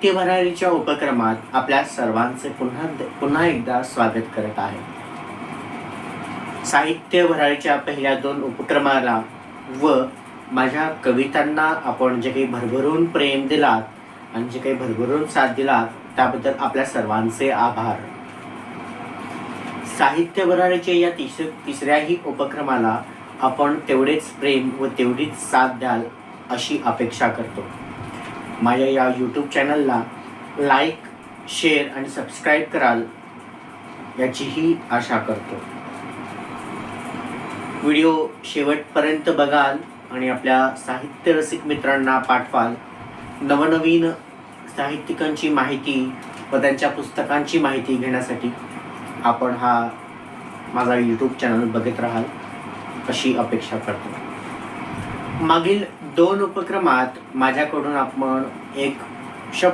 साहित्य भरारीच्या उपक्रमात आपल्या सर्वांचे पुन्हा पुन्हा एकदा स्वागत करत आहे. साहित्य भरारीच्या पहिल्या दोन उपक्रमाला व माझ्या कवितांना आपण जे काही भरभरून प्रेम दिलात आणि जे काही भरभरून साथ दिलात त्याबद्दल आपल्या सर्वांचे आभार. साहित्य भरारीच्या या तिस तिसऱ्याही उपक्रमाला आपण तेवढेच प्रेम व तेवढीच साथ द्याल अशी अपेक्षा करतो. माझ्या या यूट्यूब चॅनलला लाईक शेअर आणि सबस्क्राईब कराल याचीही आशा करतो. व्हिडिओ शेवटपर्यंत बघाल आणि आपल्या साहित्य रसिक मित्रांना पाठवाल. नवनवीन साहित्यिकांची माहिती व त्यांच्या पुस्तकांची माहिती घेण्यासाठी आपण हा माझा यूट्यूब चॅनल बघत राहाल अशी अपेक्षा करतो. मागील दोन उपक्रमात माझ्याकडून आपण एक शब्द